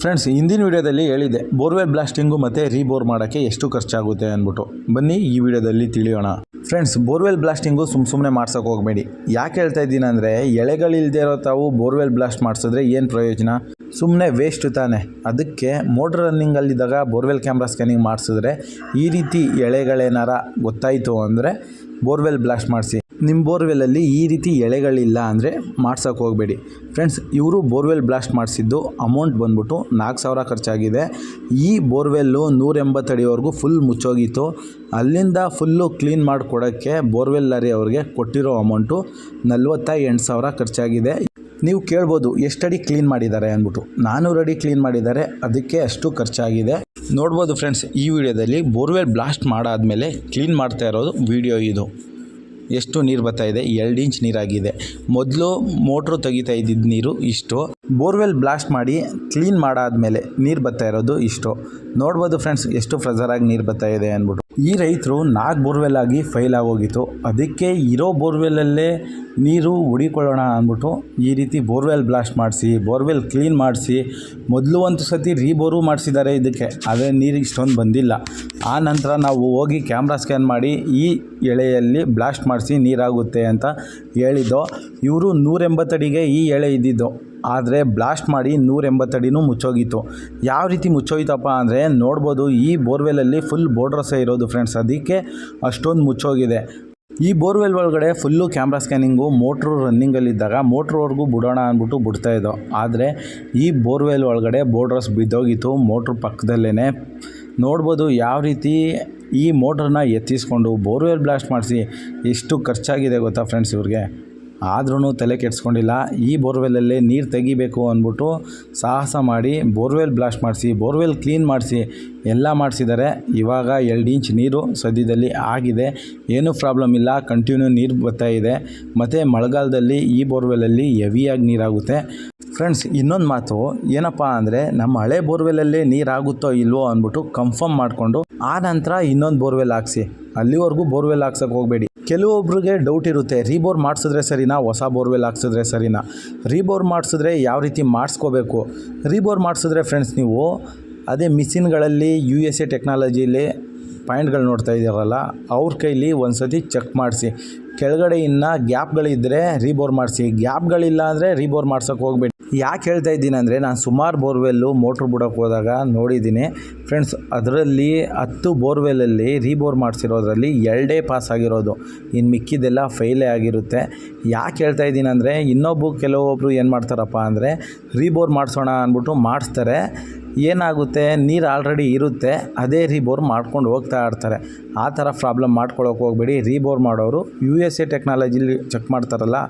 Friends ಹಿಂದಿನ ವಿಡಿಯೋದಲ್ಲಿ ಹೇಳಿದೆ ಬೋರ್ವೆಲ್ ಬ್ಲಾಸ್ಟಿಂಗು ಮತ್ತು ರೀಬೋರ್ ಮಾಡೋಕ್ಕೆ ಎಷ್ಟು ಖರ್ಚಾಗುತ್ತೆ ಅಂದ್ಬಿಟ್ಟು. ಬನ್ನಿ ಈ ವಿಡಿಯೋದಲ್ಲಿ ತಿಳಿಯೋಣ. ಫ್ರೆಂಡ್ಸ್ ಬೋರ್ವೆಲ್ ಬ್ಲಾಸ್ಟಿಂಗು ಸುಮ್ಮ ಸುಮ್ಮನೆ ಮಾಡ್ಸೋಕೆ ಹೋಗಬೇಡಿ. ಯಾಕೆ ಹೇಳ್ತಾ ಇದ್ದೀನಿ ಅಂದರೆ ಎಳೆಗಳಿಲ್ಲದೆ ಇರೋ ತಾವು ಬೋರ್ವೆಲ್ ಬ್ಲಾಸ್ಟ್ ಮಾಡಿಸಿದ್ರೆ ಏನು ಪ್ರಯೋಜನ? ಸುಮ್ಮನೆ ವೇಸ್ಟ್ ತಾನೆ. ಅದಕ್ಕೆ ಮೋಟ್ರ್ ರನ್ನಿಂಗಲ್ಲಿದ್ದಾಗ ಬೋರ್ವೆಲ್ ಕ್ಯಾಮ್ರಾ ಸ್ಕ್ಯಾನಿಂಗ್ ಮಾಡಿಸಿದ್ರೆ ಈ ರೀತಿ ಎಳೆಗಳೇನಾರ ಗೊತ್ತಾಯಿತು ಅಂದರೆ ಬೋರ್ವೆಲ್ ಬ್ಲಾಸ್ಟ್ ಮಾಡಿಸಿ. ನಿಮ್ಮ ಬೋರ್ವೆಲಲ್ಲಿ ಈ ರೀತಿ ಎಳೆಗಳಿಲ್ಲ ಅಂದರೆ ಮಾಡ್ಸೋಕ್ಕೆ ಹೋಗಬೇಡಿ. ಫ್ರೆಂಡ್ಸ್ ಇವರು ಬೋರ್ವೆಲ್ ಬ್ಲಾಸ್ಟ್ ಮಾಡಿಸಿದ್ದು ಅಮೌಂಟ್ ಬಂದ್ಬಿಟ್ಟು ನಾಲ್ಕು ಸಾವಿರ ಖರ್ಚಾಗಿದೆ. ಈ ಬೋರ್ವೆಲ್ಲು ನೂರ ಎಂಬತ್ತು ಅಡಿವರೆಗೂ ಫುಲ್ ಮುಚ್ಚೋಗಿತ್ತು. ಅಲ್ಲಿಂದ ಫುಲ್ಲು ಕ್ಲೀನ್ ಮಾಡಿಕೊಡೋಕ್ಕೆ ಬೋರ್ವೆಲ್ ಲಾರಿ ಅವ್ರಿಗೆ ಕೊಟ್ಟಿರೋ ಅಮೌಂಟು ನಲ್ವತ್ತ ಎಂಟು ಸಾವಿರ ಖರ್ಚಾಗಿದೆ. ನೀವು ಕೇಳ್ಬೋದು, ಎಷ್ಟಡಿ ಕ್ಲೀನ್ ಮಾಡಿದ್ದಾರೆ ಅಂದ್ಬಿಟ್ಟು. ನಾನ್ನೂರು ಅಡಿ ಕ್ಲೀನ್ ಮಾಡಿದ್ದಾರೆ, ಅದಕ್ಕೆ ಅಷ್ಟು ಖರ್ಚಾಗಿದೆ. ನೋಡ್ಬೋದು ಫ್ರೆಂಡ್ಸ್ ಈ ವಿಡಿಯೋದಲ್ಲಿ ಬೋರ್ವೆಲ್ ಬ್ಲಾಸ್ಟ್ ಮಾಡಾದಮೇಲೆ ಕ್ಲೀನ್ ಮಾಡ್ತಾ ಇರೋದು ವಿಡಿಯೋ ಇದು. ಎಷ್ಟು ನೀರು ಇದೆ? ಎರಡು ಇಂಚ್ ನೀರಾಗಿದೆ. ಮೊದಲು ಮೋಟ್ರು ತೆಗಿತಾ ಇದ್ದಿದ್ದ ನೀರು ಇಷ್ಟು. ಬೋರ್ವೆಲ್ ಬ್ಲಾಸ್ಟ್ ಮಾಡಿ ಕ್ಲೀನ್ ಮಾಡಾದ್ಮೇಲೆ ನೀರು ಬರ್ತಾ ಇರೋದು ಇಷ್ಟು. ನೋಡ್ಬೋದು ಫ್ರೆಂಡ್ಸ್, ಎಷ್ಟು ಫ್ರೆಜರಾಗಿ ನೀರು ಬರ್ತಾ ಇದೆ ಅಂದ್ಬಿಟ್ಟು. ಈ ರೈತರು ನಾಲ್ಕು ಬೋರ್ವೆಲ್ ಆಗಿ ಫೈಲ್ ಆಗೋಗಿತ್ತು. ಅದಕ್ಕೆ ಇರೋ ಬೋರ್ವೆಲ್ಲಲ್ಲೇ ನೀರು ಹುಡಿಕೊಳ್ಳೋಣ ಅಂದ್ಬಿಟ್ಟು ಈ ರೀತಿ ಬೋರ್ವೆಲ್ ಬ್ಲಾಸ್ಟ್ ಮಾಡಿಸಿ, ಬೋರ್ವೆಲ್ ಕ್ಲೀನ್ ಮಾಡಿಸಿ, ಮೊದಲು ಒಂದು ಸತಿ ರೀಬೋರು ಮಾಡಿಸಿದ್ದಾರೆ ಇದಕ್ಕೆ. ಆದರೆ ನೀರು ಇಷ್ಟೊಂದು ಬಂದಿಲ್ಲ. ಆ ನಂತರ ನಾವು ಹೋಗಿ ಕ್ಯಾಮ್ರಾ ಸ್ಕ್ಯಾನ್ ಮಾಡಿ ಈ ಎಳೆಯಲ್ಲಿ ಬ್ಲಾಸ್ಟ್ ಮಾಡಿಸಿ ನೀರಾಗುತ್ತೆ ಅಂತ ಹೇಳಿದ್ದೋ, ಇವರು ನೂರೆಂಬತ್ತಡಿಗೆ ಈ ಎಳೆ ಇದ್ದಿದ್ದು. ಆದರೆ ಬ್ಲಾಸ್ಟ್ ಮಾಡಿ ನೂರ ಎಂಬತ್ತಡಿನೂ ಮುಚ್ಚೋಗಿತ್ತು. ಯಾವ ರೀತಿ ಮುಚ್ಚೋಯ್ತಪ್ಪ ಅಂದರೆ ನೋಡ್ಬೋದು, ಈ ಬೋರ್ವೆಲಲ್ಲಿ ಫುಲ್ ಬೋರ್ಡ್ರಸ್ಸೇ ಇರೋದು ಫ್ರೆಂಡ್ಸ್ ಅದಕ್ಕೆ ಅಷ್ಟೊಂದು ಮುಚ್ಚೋಗಿದೆ. ಈ ಬೋರ್ವೆಲ್ ಒಳಗಡೆ ಫುಲ್ಲು ಕ್ಯಾಮ್ರಾ ಸ್ಕ್ಯಾನಿಂಗು ಮೋಟ್ರು ರನ್ನಿಂಗಲ್ಲಿದ್ದಾಗ ಮೋಟ್ರ್ವರೆಗೂ ಬಿಡೋಣ ಅಂದ್ಬಿಟ್ಟು ಬಿಡ್ತಾ ಇದ್ದೋ. ಆದರೆ ಈ ಬೋರ್ವೆಲ್ ಒಳಗಡೆ ಬೋರ್ಡ್ರಸ್ ಬಿದ್ದೋಗಿತ್ತು ಮೋಟ್ರ್ ಪಕ್ಕದಲ್ಲೇ ನೋಡ್ಬೋದು ಯಾವ ರೀತಿ ಈ ಮೋಟ್ರನ್ನ ಎತ್ತಿಸ್ಕೊಂಡು ಬೋರ್ವೆಲ್ ಬ್ಲಾಸ್ಟ್ ಮಾಡಿಸಿ ಎಷ್ಟು ಖರ್ಚಾಗಿದೆ ಗೊತ್ತಾ ಫ್ರೆಂಡ್ಸ್ ಇವ್ರಿಗೆ? ಆದ್ರೂ ತಲೆ ಕೆಡಿಸ್ಕೊಂಡಿಲ್ಲ. ಈ ಬೋರ್ವೆಲ್ಲಲ್ಲೇ ನೀರು ತೆಗಿಬೇಕು ಅಂದ್ಬಿಟ್ಟು ಸಾಹಸ ಮಾಡಿ ಬೋರ್ವೆಲ್ ಬ್ಲಾಸ್ಟ್ ಮಾಡಿಸಿ, ಬೋರ್ವೆಲ್ ಕ್ಲೀನ್ ಮಾಡಿಸಿ ಎಲ್ಲ ಮಾಡಿಸಿದ್ದಾರೆ. ಇವಾಗ ಎರಡು ಇಂಚ್ ನೀರು ಸದ್ಯದಲ್ಲಿ ಆಗಿದೆ. ಏನೂ ಪ್ರಾಬ್ಲಮ್ ಇಲ್ಲ, ಕಂಟಿನ್ಯೂ ನೀರು ಬರ್ತಾ ಇದೆ. ಮತ್ತು ಮಳೆಗಾಲದಲ್ಲಿ ಈ ಬೋರ್ವೆಲಲ್ಲಿ ಹೆವಿಯಾಗಿ ನೀರಾಗುತ್ತೆ. ಫ್ರೆಂಡ್ಸ್, ಇನ್ನೊಂದು ಮಾತು, ಏನಪ್ಪ ಅಂದರೆ ನಮ್ಮ ಹಳೆ ಬೋರ್ವೆಲಲ್ಲೇ ನೀರಾಗುತ್ತೋ ಇಲ್ವೋ ಅಂದ್ಬಿಟ್ಟು ಕನ್ಫರ್ಮ್ ಮಾಡಿಕೊಂಡು ಆ ನಂತರ ಇನ್ನೊಂದು ಬೋರ್ವೆಲ್ ಹಾಕ್ಸಿ. ಅಲ್ಲಿವರೆಗೂ ಬೋರ್ವೆಲ್ ಹಾಕ್ಸೋಕೆ ಹೋಗಬೇಡಿ. ಕೆಲವೊಬ್ರಿಗೆ ಡೌಟ್ ಇರುತ್ತೆ. ರೀಬೋರ್ ಮಾಡಿಸಿದ್ರೆ ಸರಿನಾ? ಹೊಸ ಬೋರ್ವೆಲ್ ಹಾಕ್ಸಿದ್ರೆ ಸರಿನಾ? ರೀಬೋರ್ ಮಾಡಿಸಿದ್ರೆ ಯಾವ ರೀತಿ ಮಾಡಿಸ್ಕೋಬೇಕು? ರೀಬೋರ್ ಮಾಡಿಸಿದ್ರೆ ಫ್ರೆಂಡ್ಸ್ ನೀವು, ಅದೇ ಮಿಷಿನ್ಗಳಲ್ಲಿ ಯು ಎಸ್ ಎ ಟೆಕ್ನಾಲಜಿಲಿ ಪಾಯಿಂಟ್ಗಳು ನೋಡ್ತಾ ಇದ್ದಾರಲ್ಲ, ಅವ್ರ ಕೈಲಿ ಒಂದು ಸತಿ ಚೆಕ್ ಮಾಡಿಸಿ. ಕೆಳಗಡೆ ಇನ್ನು ಗ್ಯಾಪ್ಗಳಿದ್ದರೆ ರೀಬೋರ್ ಮಾಡಿಸಿ. ಗ್ಯಾಪ್ಗಳಿಲ್ಲ ಅಂದರೆ ರೀಬೋರ್ ಮಾಡ್ಸೋಕೆ ಹೋಗ್ಬೇಡಿ. ಯಾಕೆ ಹೇಳ್ತಾ ಇದ್ದೀನಿ ಅಂದರೆ ನಾನು ಸುಮಾರು ಬೋರ್ವೆಲ್ಲು ಮೋಟ್ರ್ ಬಿಡೋಕೆ ಹೋದಾಗ ನೋಡಿದ್ದೀನಿ. ಫ್ರೆಂಡ್ಸ್, ಅದರಲ್ಲಿ ಹತ್ತು ಬೋರ್ವೆಲಲ್ಲಿ ರೀಬೋರ್ ಮಾಡಿಸಿರೋದ್ರಲ್ಲಿ ಎರಡೇ ಪಾಸ್ ಆಗಿರೋದು. ಇನ್ನು ಮಿಕ್ಕಿದೆಲ್ಲ ಫೈಲೇ ಆಗಿರುತ್ತೆ. ಯಾಕೆ ಹೇಳ್ತಾ ಇದ್ದೀನಿ ಅಂದರೆ ಇನ್ನೊಬ್ಬರು ಕೆಲವೊಬ್ಬರು ಏನು ಮಾಡ್ತಾರಪ್ಪ ಅಂದರೆ, ರೀಬೋರ್ ಮಾಡಿಸೋಣ ಅಂದ್ಬಿಟ್ಟು ಮಾಡಿಸ್ತಾರೆ. ಏನಾಗುತ್ತೆ? ನೀರು ಆಲ್ರೆಡಿ ಇರುತ್ತೆ. ಅದೇ ರೀಬೋರ್ ಮಾಡ್ಕೊಂಡು ಹೋಗ್ತಾ ಇರ್ತಾರೆ. ಆ ಥರ ಪ್ರಾಬ್ಲಮ್ ಮಾಡ್ಕೊಳ್ಳೋಕೆ ಹೋಗಬೇಡಿ. ರೀಬೋರ್ ಮಾಡೋರು ಯು ಎಸ್ ಎ ಟೆಕ್ನಾಲಜಿಲಿ ಚೆಕ್ ಮಾಡ್ತಾರಲ್ಲ,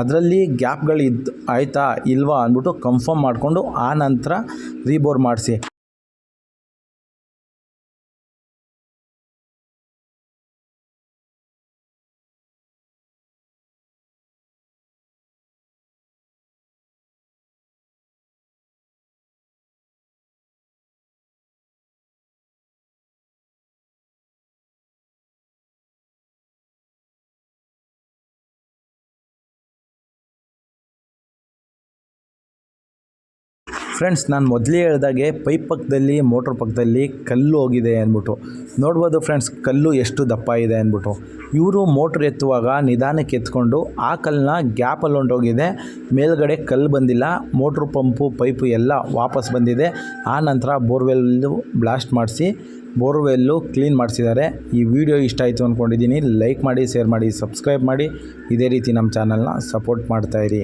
ಅದರಲ್ಲಿ ಗ್ಯಾಪ್ಗಳು ಇದ್ದು ಆಯಿತಾ ಇಲ್ವಾ ಅಂದ್ಬಿಟ್ಟು ಕನ್ಫರ್ಮ್ ಮಾಡಿಕೊಂಡು ಆ ನಂತರ ರೀಬೋರ್ ಮಾಡಿಸಿ. ಫ್ರೆಂಡ್ಸ್, ನಾನು ಮೊದಲೇ ಹೇಳ್ದಾಗೆ ಪೈಪ್ ಪಕ್ಕದಲ್ಲಿ ಮೋಟ್ರ್ ಪಕ್ಕದಲ್ಲಿ ಕಲ್ಲು ಹೋಗಿದೆ ಅಂದ್ಬಿಟ್ಟು. ನೋಡ್ಬೋದು ಫ್ರೆಂಡ್ಸ್, ಕಲ್ಲು ಎಷ್ಟು ದಪ್ಪ ಇದೆ ಅಂದ್ಬಿಟ್ಟು. ಇವರು ಮೋಟ್ರ್ ಎತ್ತುವಾಗ ನಿಧಾನಕ್ಕೆ ಎತ್ಕೊಂಡು ಆ ಕಲ್ಲನ್ನ ಗ್ಯಾಪಲ್ಲಿ ಹೊಂಟೋಗಿದೆ. ಮೇಲ್ಗಡೆ ಕಲ್ಲು ಬಂದಿಲ್ಲ, ಮೋಟ್ರ್ ಪಂಪು, ಪೈಪು ಎಲ್ಲ ವಾಪಸ್ ಬಂದಿದೆ. ಆ ನಂತರ ಬೋರ್ವೆಲ್ಲು ಬ್ಲಾಸ್ಟ್ ಮಾಡಿಸಿ, ಬೋರ್ವೆಲ್ಲು ಕ್ಲೀನ್ ಮಾಡಿಸಿದ್ದಾರೆ. ಈ ವಿಡಿಯೋ ಇಷ್ಟ ಆಯಿತು ಅಂದ್ಕೊಂಡಿದ್ದೀನಿ ಲೈಕ್ ಮಾಡಿ, ಶೇರ್ ಮಾಡಿ, ಸಬ್ಸ್ಕ್ರೈಬ್ ಮಾಡಿ. ಇದೇ ರೀತಿ ನಮ್ಮ ಚಾನಲ್ನ ಸಪೋರ್ಟ್ ಮಾಡ್ತಾಯಿರಿ